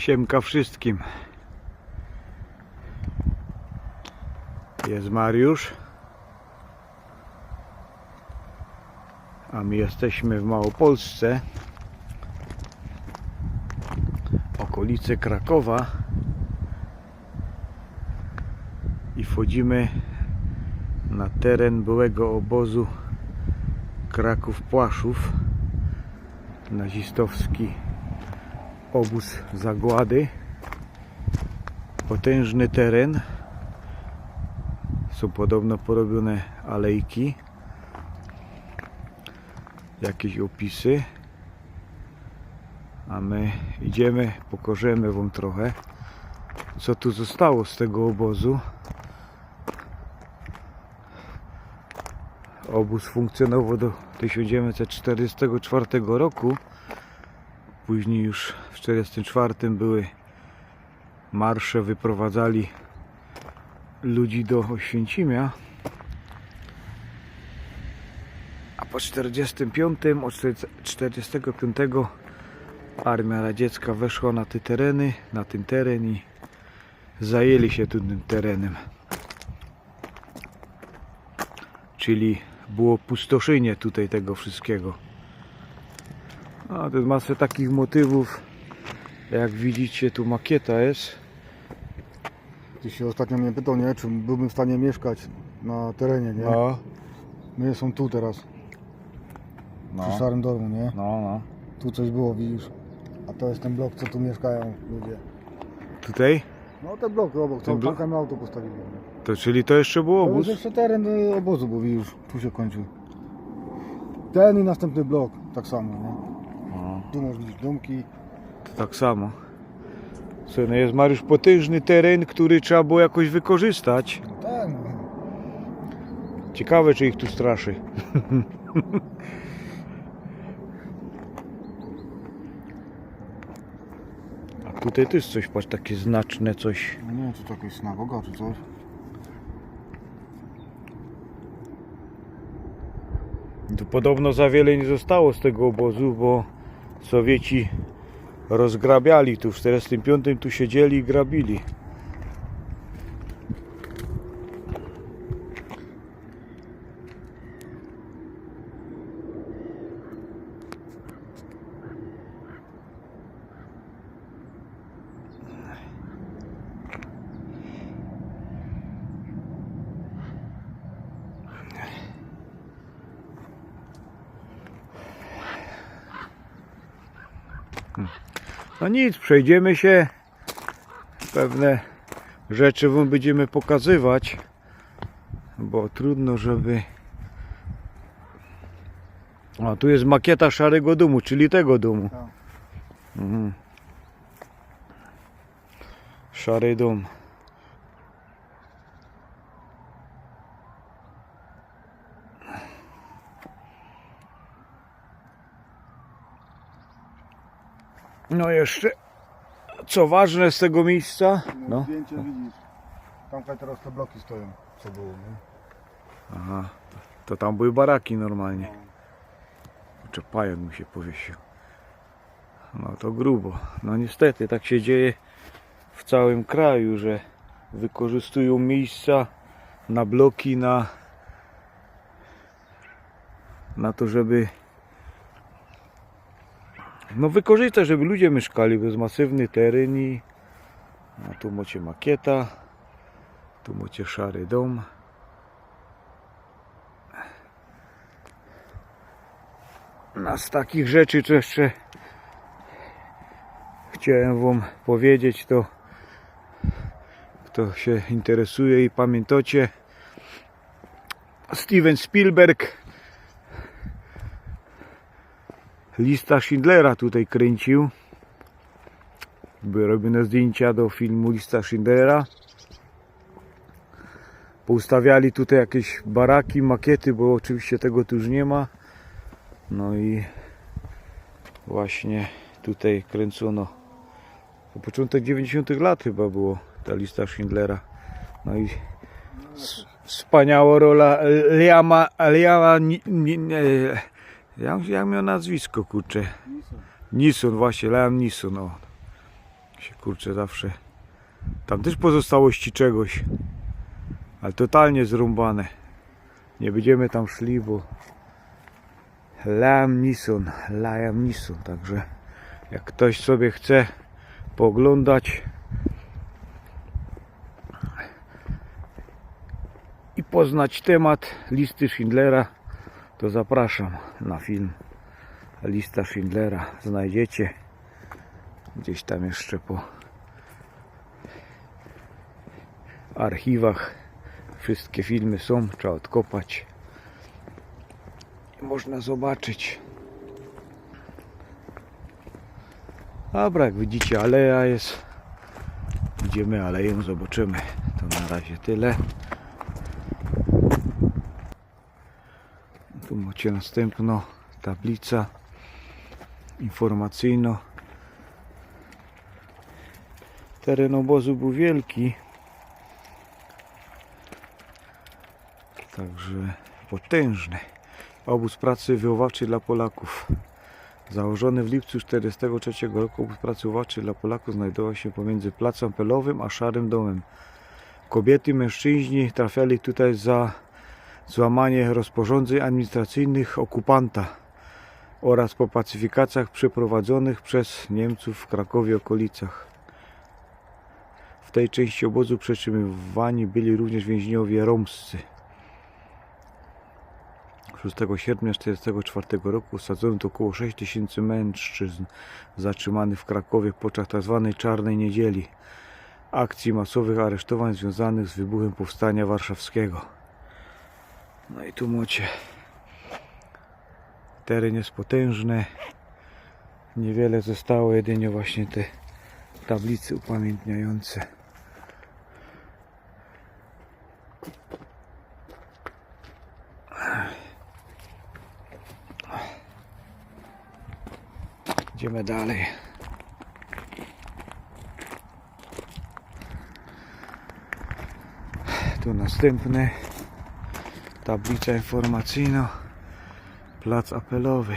Siemka wszystkim. Jest Mariusz. A my jesteśmy w Małopolsce. Okolice Krakowa. I wchodzimy na teren byłego obozu Kraków-Płaszów. Nazistowski obóz zagłady. Potężny teren. Są podobno porobione alejki. Jakieś opisy. A my idziemy, pokażemy wam trochę co tu zostało z tego obozu. Obóz funkcjonował do 1944 roku. Później już w 1944 były marsze, wyprowadzali ludzi do Oświęcimia. A po 45, od 45 armia radziecka weszła na te tereny, na ten teren i zajęli się tym terenem. Czyli było pustoszenie tutaj tego wszystkiego. A to jest masę takich motywów. Jak widzicie, tu makieta jest. Się ostatnio mnie pytał, nie, czy byłbym w stanie mieszkać na terenie, nie? No, My są tu teraz, przy no, Szarym Dormu, nie? no, no. Tu coś było, widzisz. A to jest ten blok, co tu mieszkają ludzie. Tutaj? No te bloki obok, Ten co blok? tam auto postawili. To czyli to jeszcze był To obóz? jeszcze teren y, obozu, bo widzisz, tu się kończy. Ten i następny blok, tak samo, nie? Domki. to tak samo. Co, no jest Mariusz potężny teren, który trzeba było jakoś wykorzystać. No tak, no. Ciekawe, czy ich tu straszy. A tutaj też coś, patrz, takie znaczne coś. no nie wiem, czy to jakaś synagoga, czy coś. Tu podobno za wiele nie zostało z tego obozu, bo Sowieci rozgrabiali tu. W 45 tu siedzieli i grabili. No nic, przejdziemy się. Pewne rzeczy wam będziemy pokazywać, bo trudno, żeby. A tu jest makieta szarego domu, czyli tego domu. Tak. Mhm. Szary dom. No jeszcze, co ważne z tego miejsca? No. Zdjęcie widzisz. Tam teraz te bloki stoją, co było, nie? Aha, to tam były baraki normalnie. Kurczę, pająk mu się powiesił. No to grubo. No niestety tak się dzieje w całym kraju, że wykorzystują miejsca na bloki, na, na to, żeby no wykorzystać, żeby ludzie mieszkali, bez masywny teren i a tu macie makieta, tu macie szary dom. No z takich rzeczy, co jeszcze chciałem Wam powiedzieć, to kto się interesuje i pamiętacie, Steven Spielberg lista Schindlera tutaj kręcił. Były robione zdjęcia do filmu Lista Schindlera. Poustawiali tutaj jakieś baraki, makiety, bo oczywiście tego tu już nie ma. No i właśnie tutaj kręcono. To początek 90 lat chyba było ta lista Schindlera. No i wspaniała rola Liama, Liama Ni- nie, jak, jak miał nazwisko kurczę? Nison właśnie, Liam Neeson. O. Się kurczę zawsze. Tam też pozostałości czegoś. Ale totalnie zrąbane. Nie będziemy tam szli, bo Liam Neeson, Liam Neeson, także jak ktoś sobie chce pooglądać i poznać temat listy Schindlera, to zapraszam na film Lista Schindlera. Znajdziecie gdzieś tam jeszcze po archiwach. Wszystkie filmy są, trzeba odkopać. Można zobaczyć. Dobra, jak widzicie, aleja jest. Idziemy aleją, zobaczymy. To na razie tyle. Tu macie następno tablica informacyjno. Teren obozu był wielki. Także potężny. Obóz pracy wychowawczej dla Polaków. Założony w lipcu 1943 roku obóz pracy wychowawczej dla Polaków znajdował się pomiędzy Placem Pelowym a Szarym Domem. Kobiety i mężczyźni trafiali tutaj za złamanie rozporządzeń administracyjnych okupanta oraz po pacyfikacjach przeprowadzonych przez Niemców w Krakowie okolicach. W tej części obozu przetrzymywani byli również więźniowie romscy. 6 sierpnia 1944 roku osadzono tu około 6 tysięcy mężczyzn zatrzymanych w Krakowie podczas tzw. Czarnej Niedzieli, akcji masowych aresztowań związanych z wybuchem Powstania Warszawskiego. No i tu macie teren jest potężny. Niewiele zostało, jedynie właśnie te tablice upamiętniające. Idziemy dalej. Tu następny tablica informacyjna plac apelowy.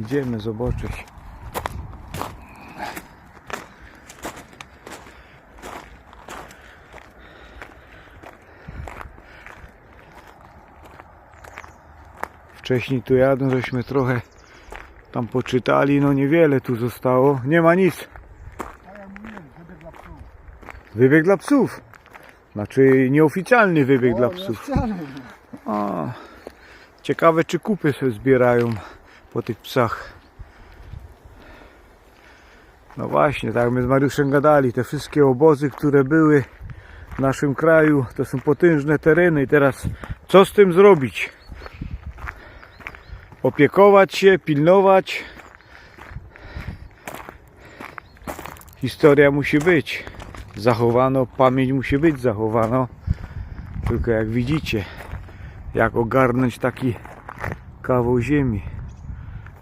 Idziemy zobaczyć. Wcześniej tu jadą żeśmy trochę tam poczytali, no niewiele tu zostało. Nie ma nic. A dla psów. Wybieg dla psów. Znaczy nieoficjalny wybieg dla O, psów. ja wcale. O, ciekawe czy kupy sobie zbierają po tych psach. No właśnie, tak my z Mariuszem gadali, te wszystkie obozy, które były w naszym kraju, to są potężne tereny i teraz co z tym zrobić? Opiekować się, pilnować. Historia musi być. Zachowano, pamięć musi być zachowano. Tylko jak widzicie, jak ogarnąć taki kawał ziemi.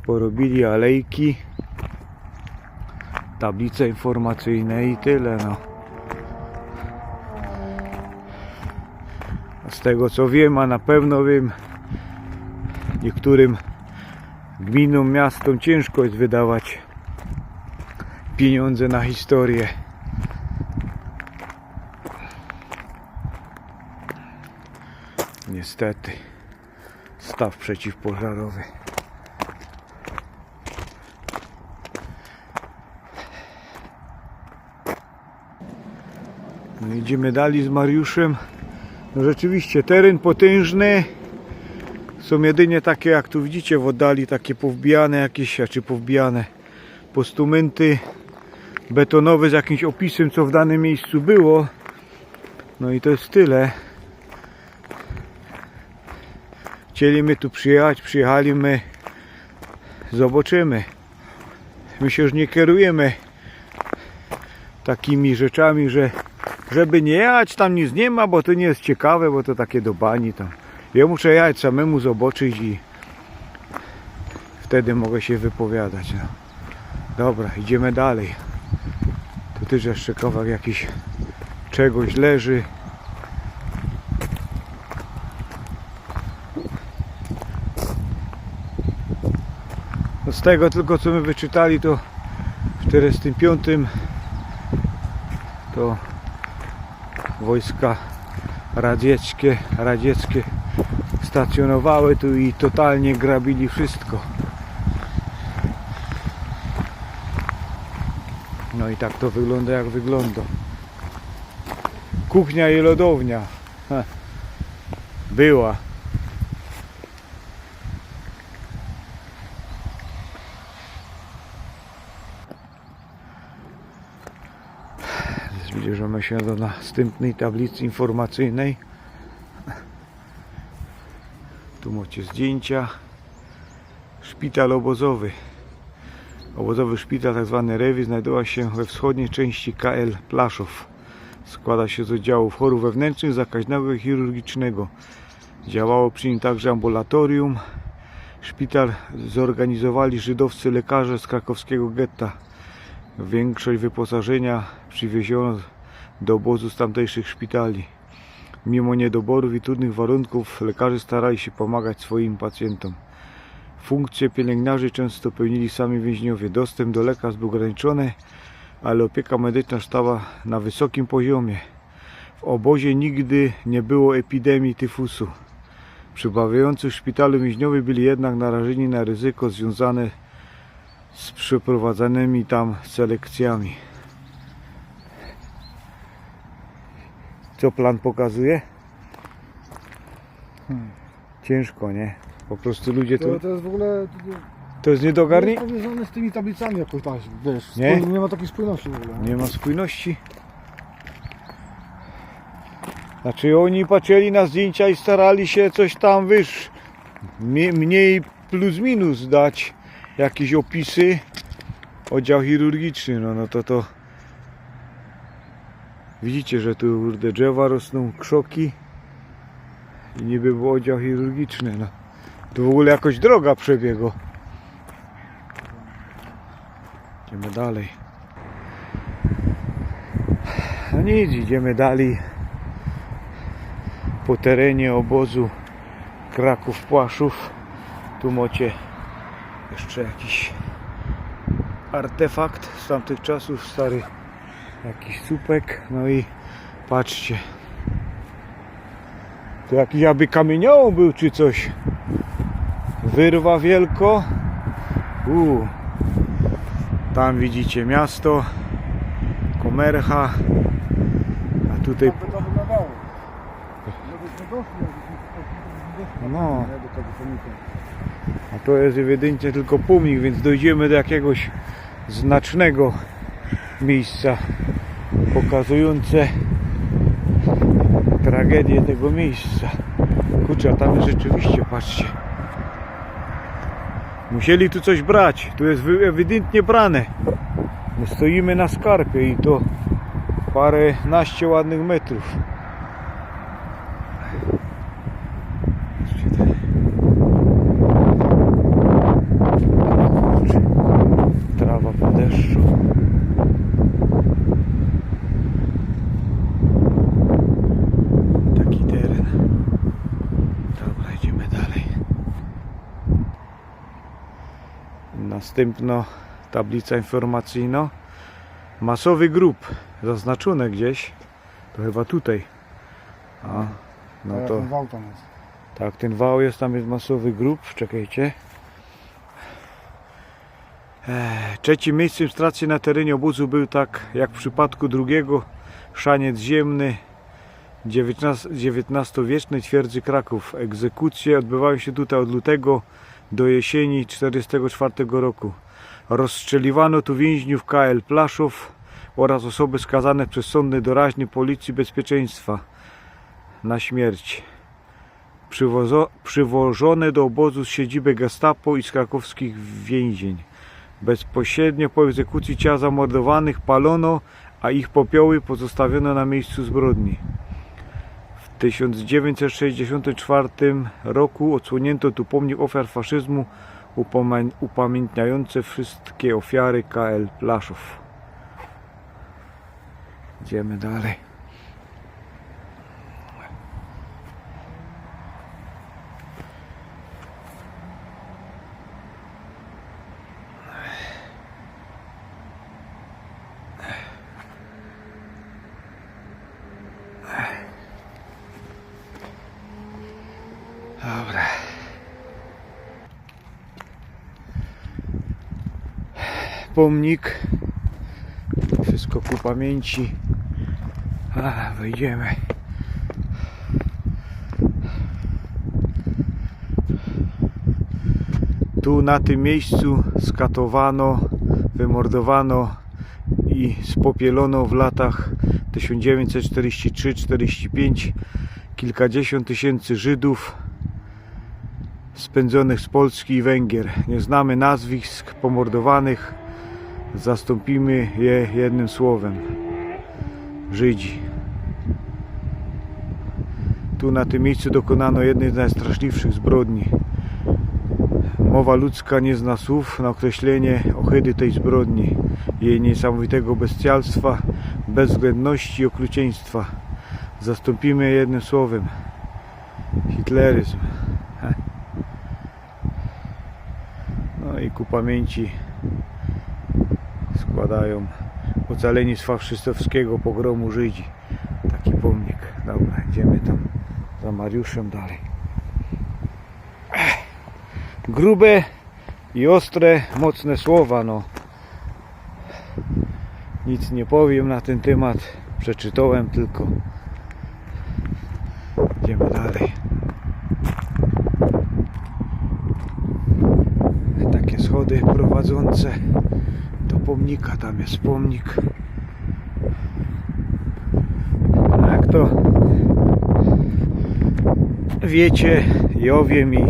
Porobili alejki, tablice informacyjne i tyle no. Z tego co wiem, a na pewno wiem, niektórym gminom, miastom ciężko jest wydawać pieniądze na historię. Niestety staw przeciwpożarowy. No idziemy dalej z Mariuszem. No rzeczywiście teren potężny. Są jedynie takie jak tu widzicie w oddali takie powbijane jakieś, czy powbijane postumenty betonowe z jakimś opisem co w danym miejscu było. No i to jest tyle. Chcieliśmy tu przyjechać, przyjechaliśmy, zobaczymy. My się już nie kierujemy takimi rzeczami, że żeby nie jechać, tam nic nie ma, bo to nie jest ciekawe, bo to takie do bani tam. Ja muszę jechać samemu zobaczyć i wtedy mogę się wypowiadać. No. Dobra, idziemy dalej. Tu też jeszcze kawałek jakiś czegoś leży. No z tego tylko co my wyczytali to w 45 to wojska radzieckie, radzieckie stacjonowały tu i totalnie grabili wszystko. No i tak to wygląda jak wygląda. Kuchnia i lodownia. Była. Zbliżamy się do następnej tablicy informacyjnej. Tu macie zdjęcia. Szpital obozowy. Obozowy szpital, tzw. Rewi, znajdował się we wschodniej części KL Plaszów. Składa się z oddziałów chorób wewnętrznych, zakaźnego i chirurgicznego. Działało przy nim także ambulatorium. Szpital zorganizowali żydowscy lekarze z krakowskiego getta. Większość wyposażenia przywieziono do obozu z tamtejszych szpitali. Mimo niedoborów i trudnych warunków lekarze starali się pomagać swoim pacjentom. Funkcje pielęgniarzy często pełnili sami więźniowie. Dostęp do lekarstw był ograniczony, ale opieka medyczna stała na wysokim poziomie. W obozie nigdy nie było epidemii tyfusu. Przybywający w szpitalu więźniowie byli jednak narażeni na ryzyko związane z przeprowadzanymi tam selekcjami. Co plan pokazuje? Hmm. Ciężko, nie? Po prostu ludzie. To, to jest w ogóle... To, To jest to niedogarni? jest powiązane z tymi tablicami jakoś tak, wiesz. Nie? Nie? nie ma takiej spójności w ogóle. Nie ma spójności. Znaczy oni patrzyli na zdjęcia i starali się coś tam, wiesz, mniej plus minus dać jakieś opisy. Oddział chirurgiczny, no, no to to widzicie, że tu kurde drzewa rosną, krzoki i niby był oddział chirurgiczny, no. Tu w ogóle jakoś droga przebiegła. Idziemy dalej. No nic, idziemy dalej po terenie obozu Kraków Płaszów. Tu macie jeszcze jakiś artefakt z tamtych czasów, stary jakiś słupek. No i patrzcie. To jakiś aby kamieniołom był czy coś. Wyrwa wielko. Uuu. Tam widzicie miasto. Komercha. A tutaj No. A to jest ewidentnie tylko pomnik, więc dojdziemy do jakiegoś znacznego miejsca pokazujące tragedię tego miejsca. Kurczę, tam rzeczywiście, patrzcie. Musieli tu coś brać. Tu jest ewidentnie brane. My stoimy na skarpie i to parę naście ładnych metrów. Patrzcie, te- Trawa po deszczu. Taki teren. Dobra, idziemy dalej. Następna tablica informacyjna. Masowy grup. Zaznaczone gdzieś. To chyba tutaj. A, no to... ten wał tam jest. Tak, ten wał jest, tam jest masowy grup, czekajcie. Trzecim miejscem stacji na terenie obozu był tak jak w przypadku drugiego szaniec ziemny XIX-wiecznej twierdzy Kraków. Egzekucje odbywały się tutaj od lutego do jesieni 1944 roku. Rozstrzeliwano tu więźniów KL Plaszów oraz osoby skazane przez sądy doraźne Policji Bezpieczeństwa na śmierć przywozo- przywożone do obozu z siedziby Gestapo i z krakowskich więzień. Bezpośrednio po egzekucji ciała zamordowanych palono, a ich popioły pozostawiono na miejscu zbrodni. W 1964 roku odsłonięto tu pomnik ofiar faszyzmu upamiętniający wszystkie ofiary KL Plaszów. Idziemy dalej. Dobra. Pomnik. Wszystko ku pamięci. A, wejdziemy. Tu na tym miejscu skatowano, wymordowano i spopielono w latach 1943-45 kilkadziesiąt tysięcy Żydów spędzonych z Polski i Węgier. Nie znamy nazwisk pomordowanych, zastąpimy je jednym słowem. Żydzi. Tu na tym miejscu dokonano jednej z najstraszliwszych zbrodni. Mowa ludzka nie zna słów na określenie ohydy tej zbrodni, jej niesamowitego bestialstwa, bezwzględności i okrucieństwa. Zastąpimy je jednym słowem. Hitleryzm. Heh. No i ku pamięci składają ocaleni z faszystowskiego pogromu Żydzi. Taki pomnik. Dobra, idziemy tam za Mariuszem dalej. Grube i ostre, mocne słowa, no. Nic nie powiem na ten temat. Przeczytałem tylko. Idziemy dalej. Takie schody prowadzące do pomnika. Tam jest pomnik. Jak to wiecie, ja wiem i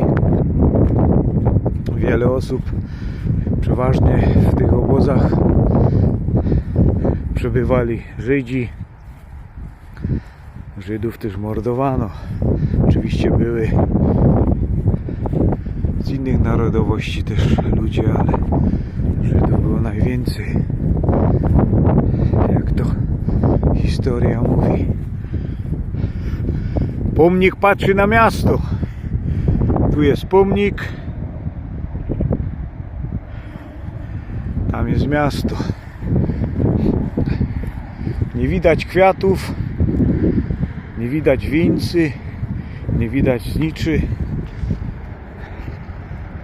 wiele osób przeważnie w tych obozach przebywali Żydzi. Żydów też mordowano. Oczywiście były innych narodowości też ludzie, ale Żydów było najwięcej. Jak to historia mówi. Pomnik patrzy na miasto. Tu jest pomnik. Tam jest miasto. Nie widać kwiatów, nie widać wieńcy, nie widać zniczy.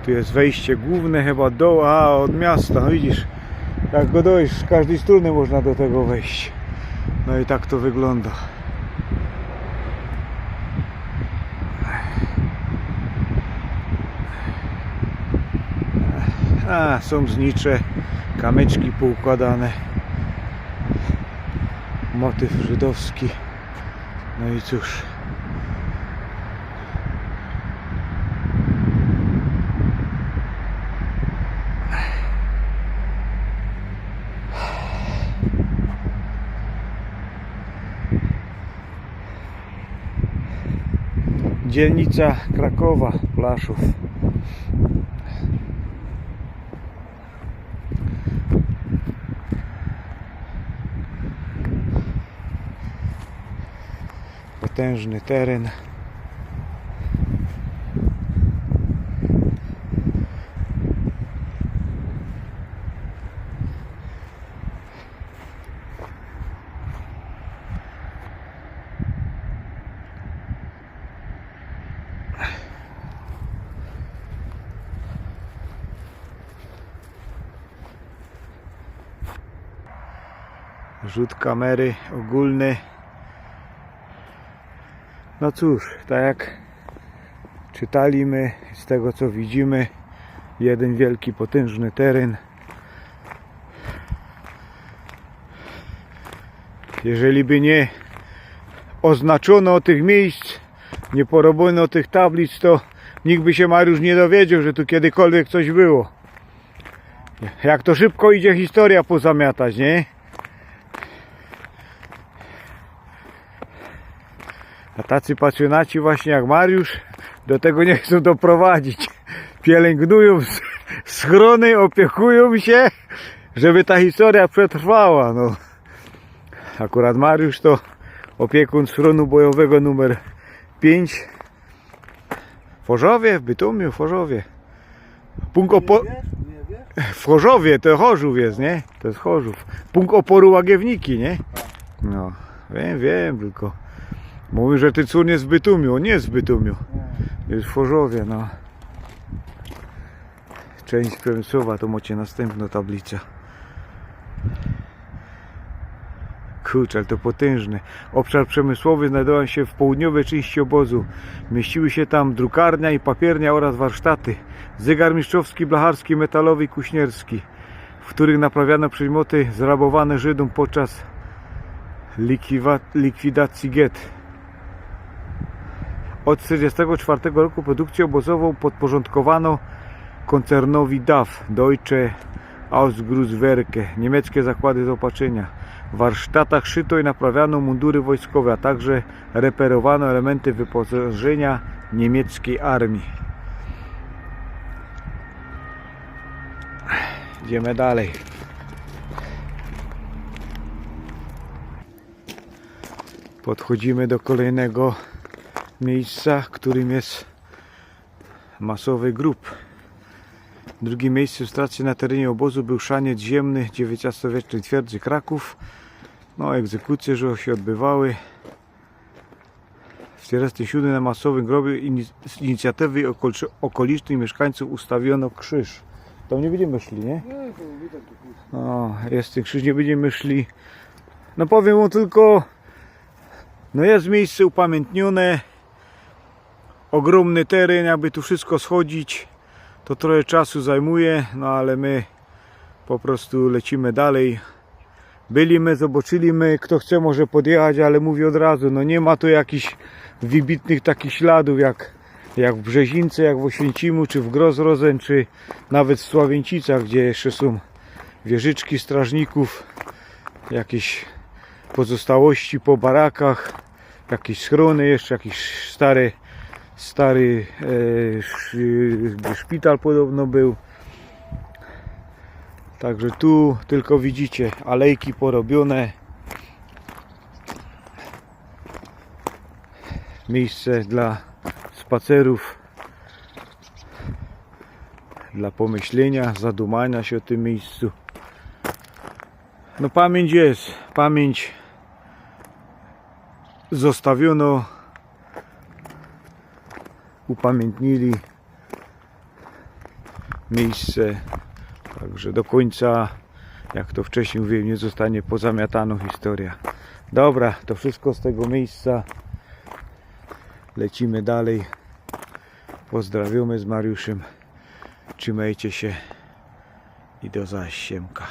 Tu jest wejście główne chyba do, a od miasta, no widzisz, jak go dojść, z każdej strony można do tego wejść. No i tak to wygląda. A, są znicze, kamyczki poukładane. Motyw żydowski. No i cóż. Dzielnica Krakowa, Plaszów. Potężny teren. Rzut kamery ogólny. No cóż, tak jak czytaliśmy, z tego co widzimy, jeden wielki, potężny teren. Jeżeli by nie oznaczono tych miejsc, nie porobiono tych tablic, to nikt by się Mariusz nie dowiedział, że tu kiedykolwiek coś było. Jak to szybko idzie historia pozamiatać, nie? A tacy pasjonaci właśnie jak Mariusz do tego nie chcą doprowadzić. Pielęgnują schrony, opiekują się, żeby ta historia przetrwała. No. Akurat Mariusz to opiekun schronu bojowego numer 5 w Chorzowie, w Bytomiu, w Chorzowie. Punkt opo- w Chorzowie to Chorzów jest, nie? To jest Chorzów. Punkt oporu Łagiewniki, nie? No, wiem, wiem, tylko Mówi, że ty cun jest w Bytumiu. Nie jest w Bytumiu. Jest w Chorzowie, no. Część Przemysłowa, to macie następna tablica. Kurczę, ale to potężne. Obszar przemysłowy znajdował się w południowej części obozu. Mieściły się tam drukarnia i papiernia oraz warsztaty. Zegarmistrzowski, blacharski, metalowy i kuśnierski, w których naprawiano przedmioty zrabowane Żydom podczas likwidacji get. Od 1944 roku produkcję obozową podporządkowano koncernowi DAF, Deutsche Ausgruzwerke, niemieckie zakłady zaopatrzenia. W warsztatach szyto i naprawiano mundury wojskowe, a także reperowano elementy wyposażenia niemieckiej armii. Idziemy dalej. Podchodzimy do kolejnego miejsca, którym jest masowy grób. Drugim miejscem stacji na terenie obozu był szaniec ziemny XIX-wiecznej twierdzy Kraków. No, egzekucje, że się odbywały. W 47 na masowym grobie z inicjatywy okol- okolicznych mieszkańców ustawiono krzyż. Tam nie będziemy szli, nie? Nie, to widać tu kurwa. O, jest ten krzyż, nie będziemy szli. No powiem mu tylko, no jest miejsce upamiętnione, ogromny teren, jakby tu wszystko schodzić, to trochę czasu zajmuje, no ale my po prostu lecimy dalej. Byliśmy, zobaczyliśmy, kto chce może podjechać, ale mówię od razu, no nie ma tu jakichś wybitnych takich śladów jak, jak w Brzezince, jak w Oświęcimu, czy w Grozrozen, czy nawet w Sławieńcicach, gdzie jeszcze są wieżyczki strażników, jakieś pozostałości po barakach, jakieś schrony jeszcze, jakiś stary, stary e, sz- szpital podobno był. Także tu tylko widzicie alejki porobione. Miejsce dla spacerów, dla pomyślenia, zadumania się o tym miejscu. No pamięć jest, pamięć zostawiono, upamiętnili miejsce, także do końca, jak to wcześniej mówiłem, nie zostanie pozamiatano historia. Dobra, to wszystko z tego miejsca. Lecimy dalej. Pozdrawiamy z Mariuszem. Trzymajcie się i do zasiemka.